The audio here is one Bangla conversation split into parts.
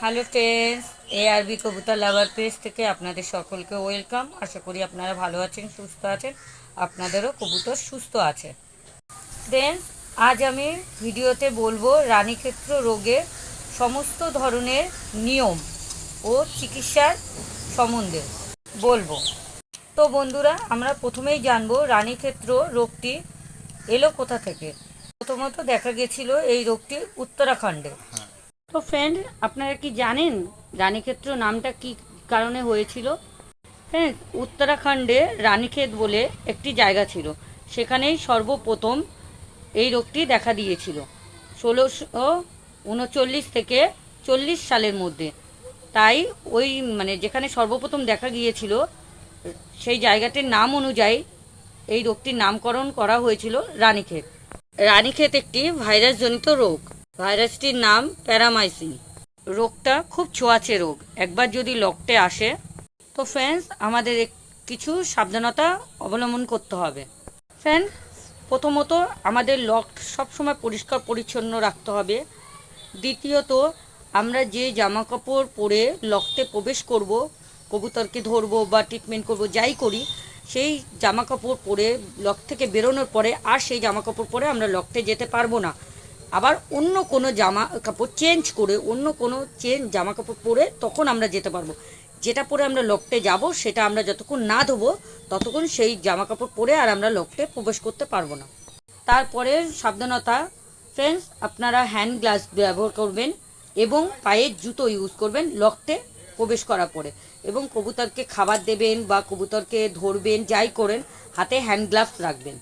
হ্যালো ফ্রেন্ডস এ আরবি কবুতর লাভার পেজ থেকে আপনাদের সকলকে ওয়েলকাম আশা করি আপনারা ভালো আছেন, সুস্থ আছেন। আপনাদেরও কবুতর সুস্থ আছে। ফ্রেন্ডস আজ আমি ভিডিওতে বলব রানীক্ষেত্র রোগের সমস্ত ধরনের নিয়ম ও চিকিৎসার সম্বন্ধে বলব। তো বন্ধুরা, আমরা প্রথমেই জানব রানীক্ষেত্র রোগটি এলো কোথা থেকে। প্রথমত দেখা গেছিল এই রোগটি উত্তরাখণ্ডে। তো ফ্রেন্ড আপনারা কি জানেন রানীক্ষেত্র নামটা কি কারণে হয়েছিল? হ্যাঁ উত্তরাখণ্ডে রানীক্ষেত বলে একটি জায়গা ছিল। সেখানেই সর্বপ্রথম এই রোগটি দেখা দিয়েছিল। ষোলোশো উনচল্লিশ থেকে চল্লিশ সালের মধ্যে। তাই ওই মানে যেখানে সর্বপ্রথম দেখা গিয়েছিল, সেই জায়গাটির নাম অনুযায়ী এই রোগটির নামকরণ করা হয়েছিল রানীক্ষেত। রানীক্ষেত একটি ভাইরাসজনিত রোগ। ভাইরাসটির নাম প্যারামাইসিন। রোগটা খুব ছোঁয়াচে রোগ। একবার যদি লকটে আসে, তো ফ্রেন্ডস, আমাদের কিছু সাবধানতা অবলম্বন করতে হবে। ফ্রেন্ড প্রথমত আমাদের লক সবসময় পরিষ্কার পরিচ্ছন্ন রাখতে হবে। দ্বিতীয়ত, আমরা যে জামা কাপড় পরে লকতে প্রবেশ করব, কবুতরকে ধরবো বা ট্রিটমেন্ট করব, যাই করি, সেই জামা কাপড় পরে লক থেকে বেরোনোর পরে আর সেই জামা কাপড় পরে আমরা লকতে যেতে পারব না। আবার অন্য কোনো জামা কাপড় চেঞ্জ করে, অন্য কোনো চেঞ্জ জামা কাপড় পরে তখন আমরা যেতে পারব। যেটা পরে আমরা লকটে যাব, সেটা আমরা যতক্ষণ না ধোবো, ততক্ষণ সেই জামা কাপড় পরে আর আমরা লকটে প্রবেশ করতে পারব না। তারপরে সাবধানতা ফ্রেন্ডস আপনারা হ্যান্ড গ্লাভস ব্যবহার করবেন এবং পায়ের জুতো ইউজ করবেন লকটে প্রবেশ করার পরে। এবং কবুতরকে খাবার দেবেন বা কবুতরকে ধরবেন, যাই করেন, হাতে হ্যান্ড গ্লাভস রাখবেন।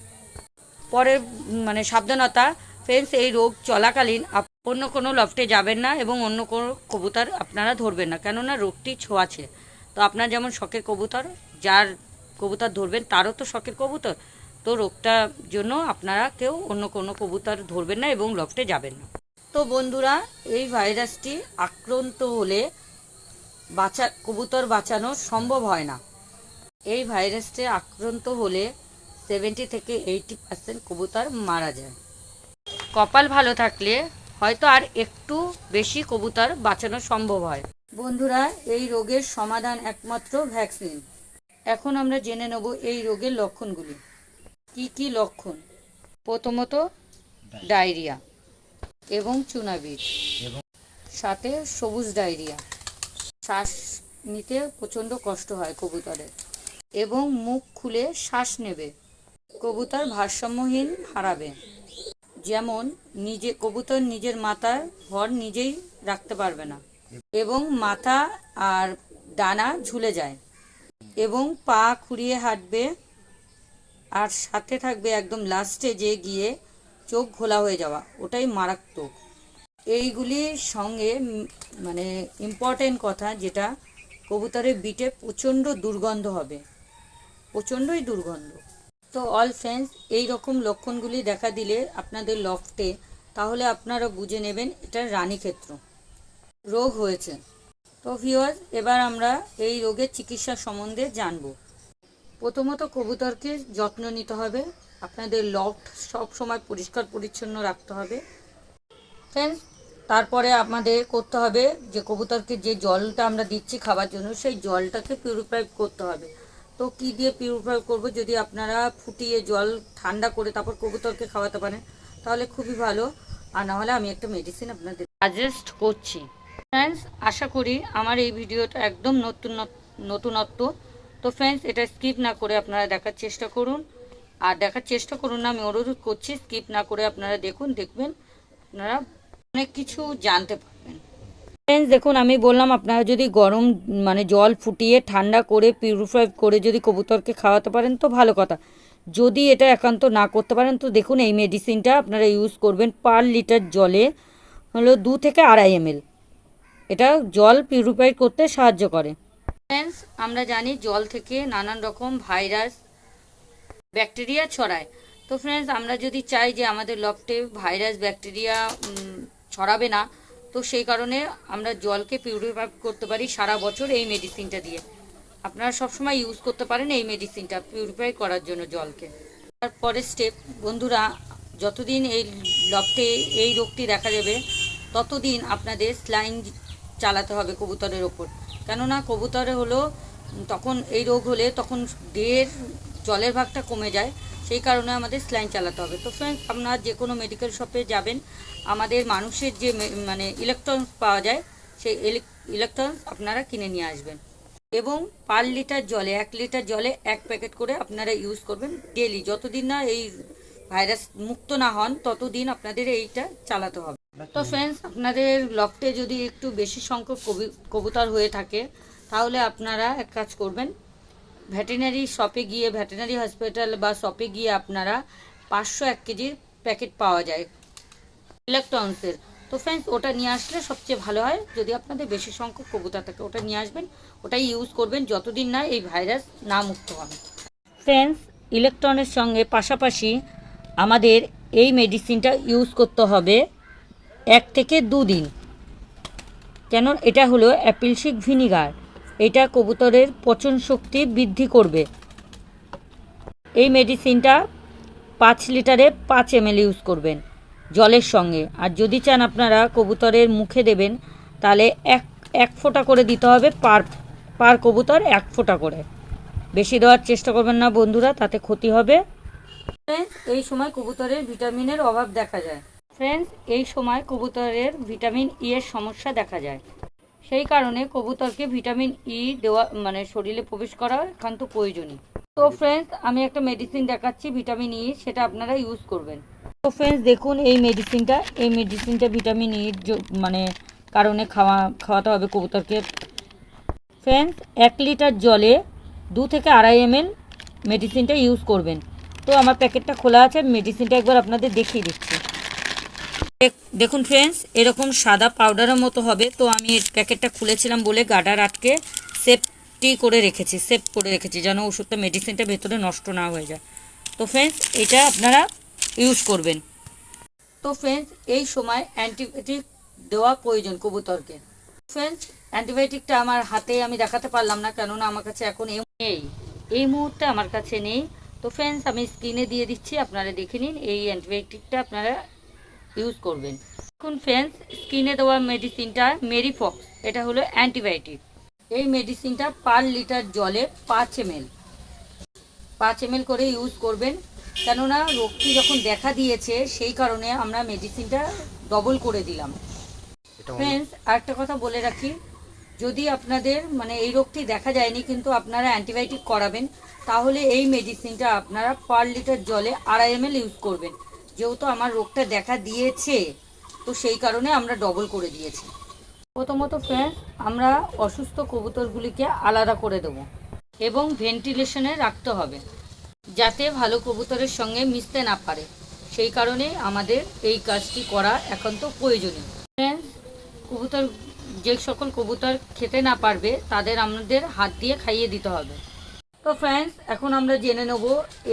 পরের মানে সাবধানতা ফ্রেন্ডস এই রোগ চলাকালীন অন্য কোনো লফটে যাবেন না এবং অন্য কোনো কবুতর আপনারা ধরবেন না। কেননা রোগটি ছোঁয়াছে। তো আপনার যেমন শখের কবুতর, যার কবুতর ধরবেন, তারও তো শখের কবুতর। তো রোগটার জন্য আপনারা কেউ অন্য কোনো কবুতর ধরবেন না এবং লফটে যাবেন না। তো বন্ধুরা, এই ভাইরাসটি আক্রান্ত হলে বাঁচা কবুতর বাঁচানো সম্ভব হয় না। এই ভাইরাসটি আক্রান্ত হলে সেভেন্টি থেকে এইটি পার্সেন্ট কবুতর মারা যায়। কপাল ভালো থাকলে হয়তো আর একটু বেশি কবুতর বাঁচানো সম্ভব হয়। বন্ধুরা, এই রোগের সমাধান একমাত্র ভ্যাকসিন। এখন আমরা জেনে নেব এই রোগের লক্ষণগুলি। কি কি লক্ষণ? প্রথমত, ডায়রিয়া এবং চুনাবিষ সাথে সবুজ ডায়রিয়া। শ্বাস নিতে প্রচণ্ড কষ্ট হয় কবুতরের। এবং মুখ খুলে শ্বাস নেবে। কবুতর ভারসাম্যহীন হারাবে। যেমন নিজে, কবুতর নিজের মাথার ভর নিজেই রাখতে পারবে না এবং মাথা আর ডানা ঝুলে যায় এবং পা খুঁড়িয়ে হাঁটবে আর সাথে থাকবে একদম লাস্টে যে গিয়ে চোখ ঘোলা হয়ে যাওয়া, ওটাই মারাত্মক। এইগুলির সঙ্গে মানে ইম্পর্টেন্ট কথা যেটা কবুতরের বিটে প্রচণ্ড দুর্গন্ধ হবে, প্রচণ্ডই দুর্গন্ধ। তো অল ফ্রেন্ডস এই রকম লক্ষণগুলি দেখা দিলে আপনাদের লফটে, তাহলে আপনারা বুঝে নেবেন এটা রানীক্ষেত্র। রোগ হয়েছে। তো ভিওয়ার্স এবার আমরা এই রোগের চিকিৎসা সম্বন্ধে জানব। প্রথমত কবুতরকে যত্ন নিতে হবে। আপনাদের লফট সব সময় পরিষ্কার পরিচ্ছন্ন রাখতে হবে। ফ্রেন্ডস তারপরে আমাদের করতে হবে যে কবুতরকে যে জলটা আমরা দিচ্ছি খাবার জন্য, সেই জলটাকে পিউরিফাই করতে হবে। তো কি দিয়ে পিউরিফাই করব? যদি আপনারা ফুটিয়ে জল ঠান্ডা করে তারপর কবুতরকে খাওয়াতে পারেন, তাহলে খুবই ভালো। আর নাহলে আমি একটা মেডিসিন আপনাদের সাজেস্ট করছি। ফ্রেন্ডস আশা করি আমার এই ভিডিওটা একদম নতুন নতুনত্ব। তো ফ্রেন্ডস এটা স্কিপ না করে আপনারা দেখার চেষ্টা করুন। আর দেখার চেষ্টা করুন না, আমি অনুরোধ করছি স্কিপ না করে আপনারা দেখুন, দেখবেন আপনারা অনেক কিছু জানতে পারবেন। ফ্রেন্ডস দেখুন, আমি বললাম আপনারা যদি গরম মানে জল ফুটিয়ে ঠান্ডা করে পিউরিফাই করে যদি কবুতরকে খাওয়াতে পারেন তো ভালো কথা। যদি এটা একান্ত না করতে পারেন তো দেখুন, এই মেডিসিনটা আপনারা ইউজ করবেন পার লিটার জলে হলো দু থেকে আড়াই এমএল এটা জল পিউরিফাই করতে সাহায্য করে। ফ্রেন্ডস আমরা জানি জল থেকে নানান রকম ভাইরাস ব্যাকটেরিয়া ছড়ায়। তো ফ্রেন্ডস আমরা যদি চাই যে আমাদের লফটে ভাইরাস ব্যাকটেরিয়া ছড়াবে না তো সেই কারণে আমরা জলকে পিউরিফাই করতে পারি সারা বছর এই মেডিসিনটা দিয়ে। আপনারা সবসময় ইউজ করতে পারেন এই মেডিসিনটা পিউরিফাই করার জন্য জলকে। তারপরে স্টেপ বন্ধুরা, যতদিন এই লফটে এই রোগটি দেখা যাবে, ততদিন আপনাদের স্লাইন চালাতে হবে কবুতরের ওপর। কেননা কবুতরে হলো, তখন এই রোগ হলে তখন দেহের জলের ভাগটা কমে যায়, সেই কারণে আমাদের স্লাইন চালাতে হবে। তো ফ্রেন্ডস আপনার যে কোনো মেডিকেল শপে যাবেন, আমাদের মানুষের যে মানে ইলেকট্রনস পাওয়া যায়, সেই ইলেকট্রনস আপনারা কিনে নিয়ে আসবেন। এবং পার লিটার জলে, এক লিটার জলে এক প্যাকেট করে আপনারা ইউজ করবেন ডেলি যতদিন না এই ভাইরাস মুক্ত না হন, ততদিন আপনাদের এইটা চালাতে হবে। তো ফ্রেন্ডস আপনাদের লফটে যদি একটু বেশি সংখ্যক কবি- কবুতর হয়ে থাকে, তাহলে আপনারা এক কাজ করবেন ভেটেরিনারি শপে গিয়ে ভেটেরিনারি হসপিটাল বা শপে গিয়ে আপনারা পাঁচশো এক কেজির প্যাকেট পাওয়া যায়। ইলেকট্রনসের তো ফ্রেন্ডস ওটা নিয়ে আসলে সবচেয়ে ভালো হয়, যদি আপনাদের বেশি সংখ্যক কবুতর থাকে, ওটা নিয়ে আসবেন। ওটাই ইউজ করবেন, যতদিন না এই ভাইরাস না মুক্ত হবে। ফ্রেন্ডস ইলেকট্রনের সঙ্গে পাশাপাশি আমাদের এই মেডিসিনটা ইউজ করতে হবে এক থেকে দুদিন। কেন এটা হলো অ্যাপিলসিক ভিনিগার এটা কবুতরের পচন শক্তি বৃদ্ধি করবে। এই মেডিসিনটা পাঁচ লিটারে পাঁচ এম ইউজ করবেন জলের সঙ্গে। আর যদি চান আপনারা কবুতরের মুখে দেবেন, তাহলে এক এক ফোঁটা করে দিতে হবে পার পার কবুতর এক ফোঁটা করে। বেশি দেওয়ার চেষ্টা করবেন না বন্ধুরা, তাতে ক্ষতি হবে। ফ্রেন্ডস এই সময় কবুতরের ভিটামিনের অভাব দেখা যায়। ফ্রেন্ডস এই সময় কবুতরের ভিটামিন ই এর সমস্যা দেখা যায়। সেই কারণে কবুতরকে ভিটামিন ই দেওয়া মানে শরীরে প্রবেশ করা একান্ত প্রয়োজনীয়। তো ফ্রেন্ডস আমি একটা মেডিসিন দেখাচ্ছি ভিটামিন ই সেটা আপনারা ইউজ করবেন। তো ফ্রেন্ডস দেখুন এই মেডিসিনটা এই মেডিসিনটা ভিটামিন ই মানে কারণে খাওয়া খাওয়াতে হবে কবুতরকে। ফ্রেন্ডস এক লিটার জলে দু থেকে আড়াই এম এল মেডিসিনটা ইউজ করবেন। তো আমার প্যাকেটটা খোলা আছে মেডিসিনটা একবার আপনাদের দেখিয়ে দিচ্ছি। দেখুন ফ্রেন্ডস এরকম সাদা পাউডারের মতো হবে। তো আমি প্যাকেটটা খুলেছিলাম বলে গাডার আটকে সেফটি করে রেখেছি সেফ করে রেখেছি, যেন ওষুধটা মেডিসিনটা ভেতরে নষ্ট না হয়ে যায়। তো ফ্রেন্ডস এটা আপনারা ইউজ করবেন। তো ফ্রেন্ডস এই সময় অ্যান্টিবায়োটিক দেওয়া প্রয়োজন কবুতরকে। ফ্রেন্ডস অ্যান্টিবায়োটিকটা আমার হাতে আমি দেখাতে পারলাম না, কেননা আমার কাছে এখন নেই। এই মুহূর্তে আমার কাছে নেই। তো ফ্রেন্ডস আমি স্ক্রিনে দিয়ে দিচ্ছি, আপনারা দেখে নিন, এই অ্যান্টিবায়োটিকটা আপনারা ইউজ করবেন। এখন ফ্রেন্ডস স্কিনে দেওয়া মেডিসিনটা মেরিফক্স এটা হলো অ্যান্টিবায়োটিক এই মেডিসিনটা পার লিটার জলে পাঁচ এমএল পাঁচ এমএল করে ইউজ করবেন। কেননা রোগটি যখন দেখা দিয়েছে সেই কারণে আমরা মেডিসিনটা ডবল করে দিলাম। ফ্রেন্ডস আরেকটা কথা বলে রাখি। যদি আপনাদের মানে এই রোগটি দেখা যায়নি কিন্তু আপনারা অ্যান্টিবায়োটিক করাবেন তাহলে এই মেডিসিনটা আপনারা পার লিটার জলে আড়াই এম ইউজ করবেন। যেহেতু আমার রোগটা দেখা দিয়েছে, তো সেই কারণে আমরা ডবল করে দিয়েছি। প্রথমত ফ্রেন্ডস আমরা অসুস্থ কবুতরগুলিকে আলাদা করে দেবো এবং ভেন্টিলেশনে রাখতে হবে, যাতে ভালো কবুতরের সঙ্গে মিশতে না পারে। সেই কারণে আমাদের এই কাজটি করা একান্ত প্রয়োজনীয়। ফ্রেন্ডস কবুতর, যে সকল কবুতর খেতে না পারবে, তাদের আমাদের হাত দিয়ে খাইয়ে দিতে হবে। তো ফ্রেন্ডস এখন আমরা জেনে নেব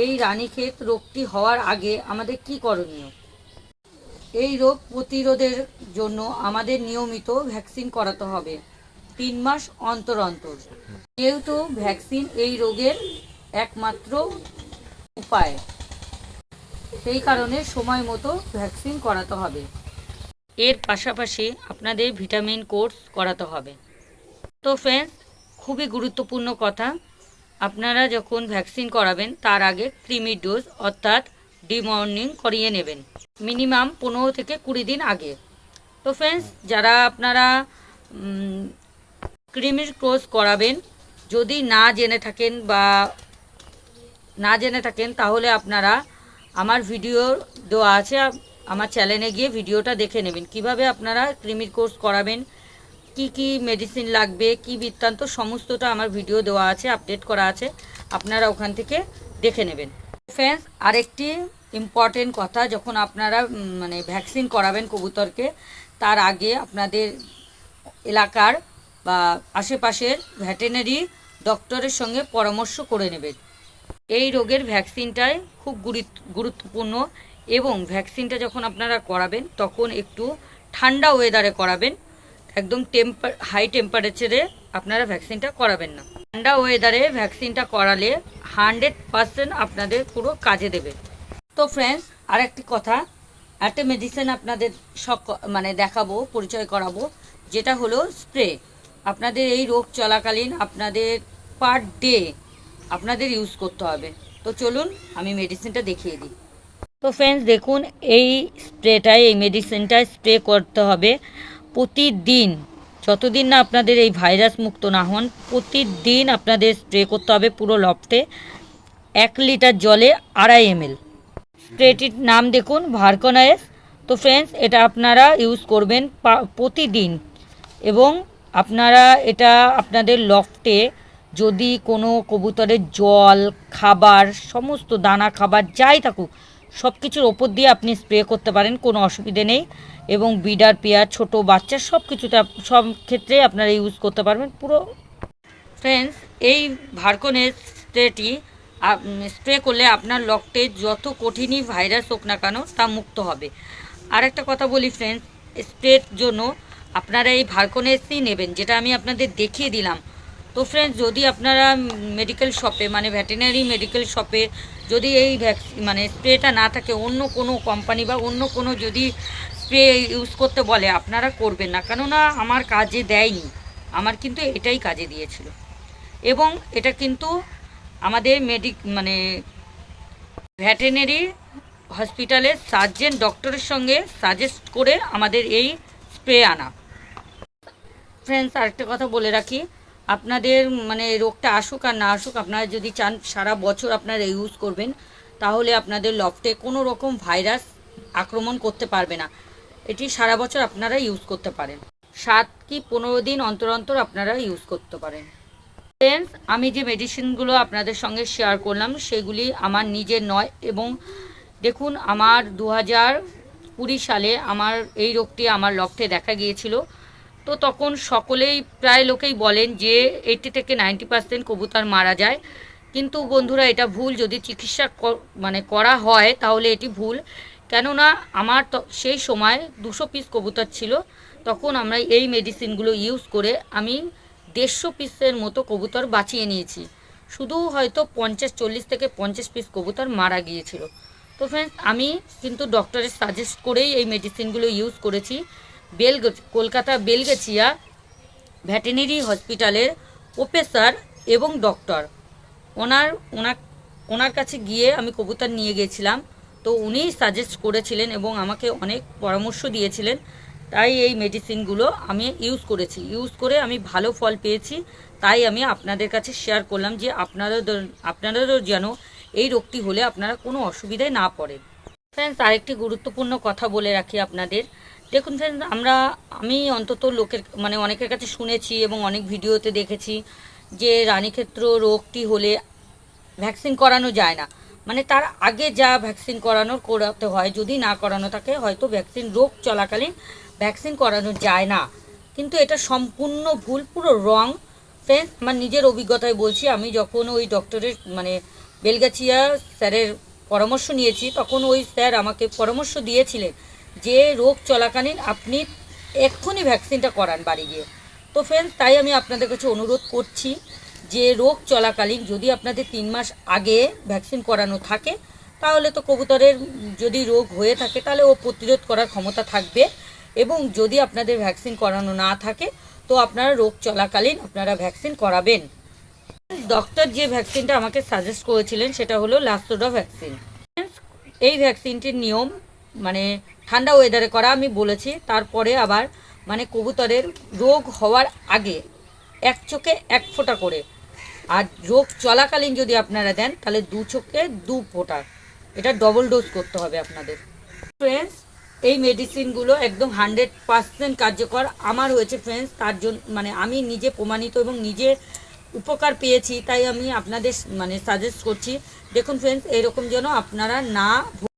এই রানীক্ষেত রোগটি হওয়ার আগে আমাদের কি করণীয়? এই রোগ প্রতিরোধের জন্য আমাদের নিয়মিত ভ্যাকসিন করাতে হবে, তিন মাস অন্তর অন্তর। যেহেতু ভ্যাকসিন এই রোগের একমাত্র উপায়, সেই কারণে সময় মতো ভ্যাকসিন করাতে হবে। এর পাশাপাশি আপনাদের ভিটামিন কোর্স করাতে হবে। তো ফ্রেন্ডস খুবই গুরুত্বপূর্ণ কথা আপনারা যখন ভ্যাকসিন করাবেন, তার আগে ক্রিমি ডোজ, অর্থাৎ ডিমর্নিং করিয়ে নেবেন। মিনিমাম পনেরো থেকে কুড়ি দিন আগে। তো ফ্রেন্ডস যারা আপনারা ক্রিমির কোর্স করাবেন, যদি না জেনে থাকেন বা না জেনে থাকেন, তাহলে আপনারা আমার ভিডিও দেওয়া আছে আমার চ্যানেলে গিয়ে ভিডিওটা দেখে নেবেন। কীভাবে আপনারা ক্রিমির কোর্স করাবেন কি কি মেডিসিন লাগবে, কি বৃত্তান্ত, সমস্তটা আমার ভিডিও দেওয়া আছে আপডেট করা আছে। আপনারা ওখান থেকে দেখে নেবেন। ফ্রেন্ডস আরেকটি ইম্পর্টেন্ট কথা, যখন আপনারা মানে ভ্যাকসিন করাবেন কবুতরকে, তার আগে আপনাদের এলাকার বা আশেপাশের ভেটেরিনারি ডক্টরের সঙ্গে পরামর্শ করে নেবেন। এই রোগের ভ্যাকসিনটাই খুব গুরুত্ব- গুরুত্বপূর্ণ এবং ভ্যাকসিনটা যখন আপনারা করাবেন, তখন একটু ঠান্ডা ওয়েদারে করাবেন। একদম টেম্পার হাই টেম্পারেচারে আপনারা ভ্যাকসিনটা করাবেন না। ঠান্ডা ওয়েদারে ভ্যাকসিনটা করালে হান্ড্রেড পারসেন্ট আপনাদের পুরো কাজে দেবে। তো ফ্রেন্ডস আরেকটি কথা, একটা মেডিসিন আপনাদের সক মানে দেখাবো, পরিচয় করাবো, যেটা হলো স্প্রে আপনাদের এই রোগ চলাকালীন আপনাদের পার ডে আপনাদের ইউজ করতে হবে। তো চলুন, আমি মেডিসিনটা দেখিয়ে দিই। তো ফ্রেন্ডস দেখুন, এই স্প্রেটায় এই মেডিসিনটায় স্প্রে করতে হবে। প্রতিদিন, যতদিন না আপনাদের এই ভাইরাস মুক্ত না হন, প্রতিদিন আপনাদের স্প্রে করতে হবে পুরো লফটে এক লিটার জলে আড়াই এমএল স্প্রেটির নাম দেখুন ভার্কনায়েস তো ফ্রেন্ডস এটা আপনারা ইউজ করবেন প্রতিদিন। এবং আপনারা এটা আপনাদের লফটে যদি কোনো কবুতরের জল, খাবার, সমস্ত দানা খাবার যাই থাকুক সব কিছুর ওপর দিয়ে আপনি স্প্রে করতে পারেন, কোনো অসুবিধে নেই। এবং বিডার, পেয়ার, ছোট বাচ্চা সব কিছুতে সব ক্ষেত্রে আপনারা ইউজ করতে পারবেন পুরো। ফ্রেন্ডস এই ভার্কনের স্প্রেটি স্প্রে করলে আপনার লকটে যত কঠিনই ভাইরাস হোক না কেন তা মুক্ত হবে। আর একটা কথা বলি ফ্রেন্ডস স্প্রের জন্য আপনারা এই ভার্কনেসই নেবেন, যেটা আমি আপনাদের দেখিয়ে দিলাম। তো ফ্রেন্ডস যদি আপনারা মেডিকেল শপে মানে ভেটেরিনারি মেডিকেল শপে যদি এই মানে স্প্রেটা না থাকে, অন্য কোনো কোম্পানি বা অন্য কোনো যদি স্প্রে ইউজ করতে বলে, আপনারা করবেন না। কেননা আমার কাজে দেয়নি। আমার কিন্তু এটাই কাজে দিয়েছিল। এবং এটা কিন্তু আমাদের মেডিক মানে ভেটেরিনারি হসপিটালের সার্জেন ডক্টরের সঙ্গে সাজেস্ট করে আমাদের এই স্প্রে আনা। ফ্রেন্ডস আরেকটা কথা বলে রাখি। আপনাদের মানে রোগটা আসুক আর না আসুক, আপনারা যদি চান সারা বছর আপনারা ইউজ করবেন, তাহলে আপনাদের লফটে কোনো রকম ভাইরাস আক্রমণ করতে পারবে না। এটি সারা বছর আপনারা ইউজ করতে পারেন। সাত কি পনেরো দিন অন্তর অন্তর আপনারা ইউজ করতে পারেন। ফ্রেন্ডস আমি যে মেডিসিনগুলো আপনাদের সঙ্গে শেয়ার করলাম, সেগুলি আমার নিজের নয় এবং দেখুন আমার দু হাজার কুড়ি সালে আমার এই রোগটি আমার লক্ষ্যে দেখা গিয়েছিল। তো তখন সকলেই, প্রায় লোকেই বলেন যে এইটি থেকে নাইনটি পার্সেন্ট কবুতর মারা যায়। কিন্তু বন্ধুরা, এটা ভুল। যদি চিকিৎসা মানে করা হয়, তাহলে এটি ভুল। কেননা, আমার সেই সময় দুশো পিস কবুতর ছিল। তখন আমরা এই মেডিসিনগুলো ইউজ করে আমি দেড়শো পিসের মতো কবুতর বাঁচিয়ে নিয়েছি। শুধু হয়তো পঞ্চাশ, চল্লিশ থেকে পঞ্চাশ পিস কবুতর মারা গিয়েছিল। তো ফ্রেন্ডস আমি কিন্তু ডক্টরের সাজেস্ট করেই এই মেডিসিনগুলো ইউজ করেছি। বেল কলকাতা বেলগেছিয়া ভেটেরিনারি হসপিটালের প্রফেসর এবং ডক্টর। ওনার ওনার ওনার কাছে গিয়ে আমি কবুতর নিয়ে গেছিলাম। তো উনিই সাজেস্ট করেছিলেন এবং আমাকে অনেক পরামর্শ দিয়েছিলেন। তাই এই মেডিসিনগুলো আমি ইউজ করেছি। ইউজ করে আমি ভালো ফল পেয়েছি। তাই আমি আপনাদের কাছে শেয়ার করলাম যে আপনারা আপনাদেরও যেন এই রোগটি হলে আপনারা কোনো অসুবিধায় না পড়েন। ফ্রেন্ডস, আরেকটি গুরুত্বপূর্ণ কথা বলে রাখি আপনাদের। দেখুন ফ্রেন্ডস আমরা, আমি অন্তত লোকের মানে অনেকের কাছে শুনেছি এবং অনেক ভিডিওতে দেখেছি যে রানীক্ষেত্র রোগটি হলে ভ্যাকসিন করানো যায় না। মানে তার আগে যা ভ্যাকসিন করানোর করাতে হয়, যদি না করানো থাকে, হয়তো ভ্যাকসিন রোগ চলাকালীন ভ্যাকসিন করানো যায় না। কিন্তু এটা সম্পূর্ণ ভুল, পুরো রং ফ্রেন্ডস আমার নিজের অভিজ্ঞতায় বলছি, আমি যখন ওই ডক্টরের মানে বেলগাছিয়া স্যারের পরামর্শ নিয়েছি, তখন ওই স্যার আমাকে পরামর্শ দিয়েছিলেন যে রোগ চলাকালীন আপনি এক্ষুনি ভ্যাকসিনটা করান বাড়ি গিয়ে। তো ফ্রেন্ডস তাই আমি আপনাদের কাছে অনুরোধ করছি যে রোগ চলাকালীন যদি আপনাদের তিন মাস আগে ভ্যাকসিন করানো থাকে, তাহলে তো কবুতরের যদি রোগ হয়ে থাকে, তাহলে ও প্রতিরোধ করার ক্ষমতা থাকবে। এবং যদি আপনাদের ভ্যাকসিন করানো না থাকে, তো আপনারা রোগ চলাকালীন আপনারা ভ্যাকসিন করাবেন। ডক্টর যে ভ্যাকসিনটা আমাকে সাজেস্ট করেছিলেন, সেটা হলো লাস্টোডা ভ্যাকসিন এই ভ্যাকসিনটির নিয়ম মানে ঠান্ডা ওয়েদারে করা আমি বলেছি। তারপরে আবার মানে কবুতরের রোগ হওয়ার আগে এক চোখে এক ফোঁটা করে। আর রোগ চলাকালীন যদি আপনারা দেন, তাহলে দু চোখে দু ফোঁটা। এটা ডবল ডোজ করতে হবে আপনাদের। ফ্রেন্ডস এই মেডিসিনগুলো একদম হান্ড্রেড পার্সেন্ট কার্যকর। আমার হয়েছে ফ্রেন্ডস তার জন্য মানে আমি নিজে প্রমাণিত এবং নিজে উপকার পেয়েছি, তাই আমি আপনাদের মানে সাজেস্ট করছি। দেখুন ফ্রেন্ডস এরকম যেন আপনারা না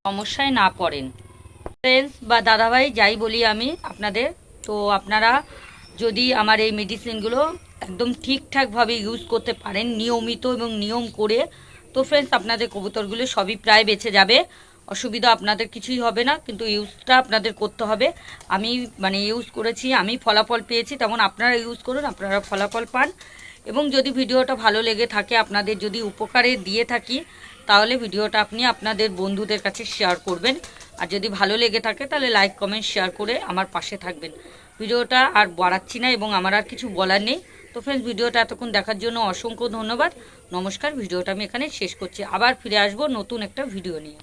সমস্যায় না পড়েন। ফ্রেন্ডস বা দাদাভাই যাই বলি আমি আপনাদের, তো আপনারা যদি আমার এই মেডিসিনগুলো একদম ঠিকঠাকভাবে ইউজ করতে পারেন, নিয়মিত এবং নিয়ম করে, তো ফ্রেন্ডস আপনাদের কবুতরগুলো সবই প্রায় বেঁচে যাবে। অসুবিধা আপনাদের কিছুই হবে না, কিন্তু ইউজটা আপনাদের করতে হবে। আমি মানে ইউজ করেছি, আমি ফলাফল পেয়েছি, তেমন আপনারা ইউজ করুন, আপনারা ফলাফল পান। এবং যদি ভিডিওটা ভালো লেগে থাকে, আপনাদের যদি উপকারে দিয়ে থাকি, তাহলে ভিডিওটা আপনি আপনাদের বন্ধুদের কাছে শেয়ার করবেন। আর যদি ভালো লেগে থাকে, তাহলে লাইক কমেন্ট শেয়ার করে আমার পাশে থাকবেন। ভিডিওটা আর বাড়াচ্ছি না এবং আমার আর কিছু বলার নেই। তো ফ্রেন্ডস ভিডিওটা এতক্ষণ দেখার জন্য অসংখ্য ধন্যবাদ। নমস্কার, ভিডিওটা আমি এখানে শেষ করছি। আবার ফিরে আসব নতুন একটা ভিডিও নিয়ে।